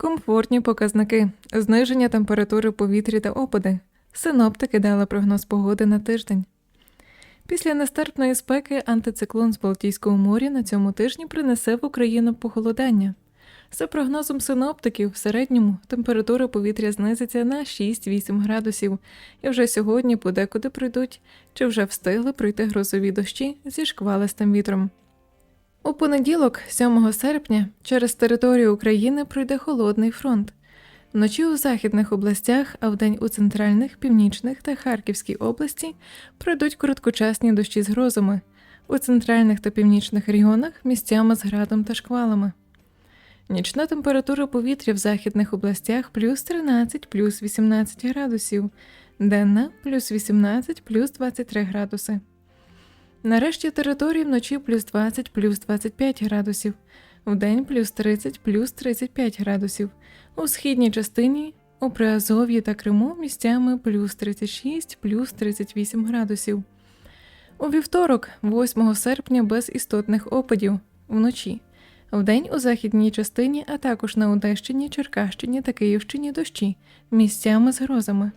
Комфортні показники, зниження температури повітря та опади. Синоптики дали прогноз погоди на тиждень. Після нестерпної спеки антициклон з Балтійського моря на цьому тижні принесе в Україну похолодання. За прогнозом синоптиків, в середньому температура повітря знизиться на 6-8 градусів, і вже сьогодні подекуди прийдуть чи вже встигли пройти грозові дощі зі шквалистим вітром. У понеділок, 7 серпня, через територію України пройде холодний фронт. Вночі у західних областях, а вдень у центральних, північних та Харківській області пройдуть короткочасні дощі з грозами, у центральних та північних регіонах місцями з градом та шквалами. Нічна температура повітря в західних областях плюс 13, плюс 18 градусів, денна плюс 18, плюс 23 градуси. Нарешті території вночі плюс 20, плюс 25 градусів, вдень плюс 30, плюс 35 градусів, у східній частині, у Приазов'ї та Криму місцями плюс 36, плюс 38 градусів. У вівторок, 8 серпня, без істотних опадів вночі. Вдень у західній частині, а також на Одещині, Черкащині та Київщині дощі, місцями з грозами.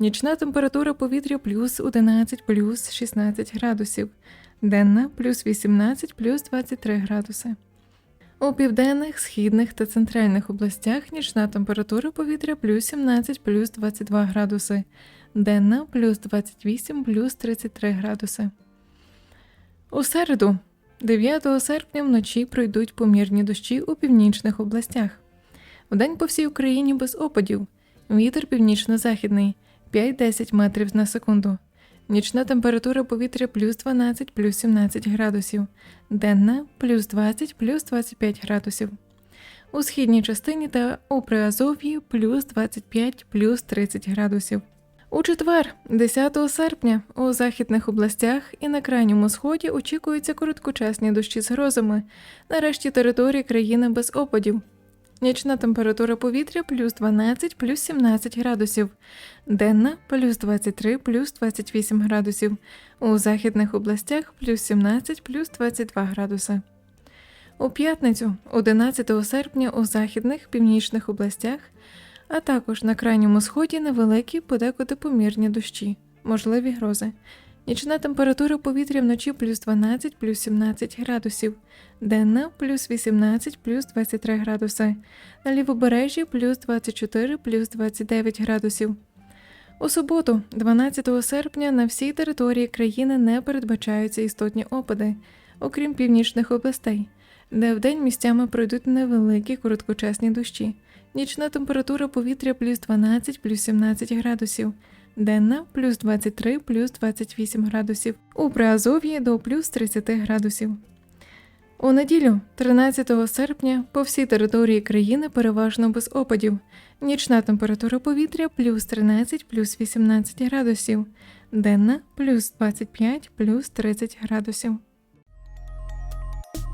Нічна температура повітря плюс 11 плюс 16 градусів, денна плюс 18 плюс 23 градуси. У південних, східних та центральних областях нічна температура повітря плюс 17 плюс 22 градуси, денна плюс 28 плюс 33 градуси. У середу, 9 серпня, вночі пройдуть помірні дощі у північних областях. Вдень по всій Україні без опадів. Вітер північно-західний 5-10 метрів на секунду. Нічна температура повітря плюс 12 плюс 17 градусів, денна плюс 20 плюс 25 градусів. У східній частині та у Приазов'ї плюс 25 плюс 30 градусів. У четвер, 10 серпня, у західних областях і на крайньому сході очікуються короткочасні дощі з грозами, нарешті території країни без опадів. Нічна температура повітря плюс 12 плюс 17 градусів, денна плюс 23 плюс 28 градусів, у західних областях плюс 17 плюс 22 градуси. У п'ятницю, 11 серпня, у західних північних областях, а також на крайньому сході невеликі подекуди помірні дощі, можливі грози. Нічна температура повітря вночі плюс 12 плюс 17 градусів, денна плюс 18 плюс 23 градуси, на лівобережжі плюс 24 плюс 29 градусів. У суботу, 12 серпня, на всій території країни не передбачаються істотні опади, окрім північних областей, де вдень місцями пройдуть невеликі короткочасні дощі. Нічна температура повітря плюс 12 плюс 17 градусів, денна плюс 23 плюс 28 градусів, у Приазов'ї до плюс 30 градусів. У неділю, 13 серпня, по всій території країни переважно без опадів. Нічна температура повітря плюс 13 плюс 18 градусів, денна плюс 25 плюс 30 градусів.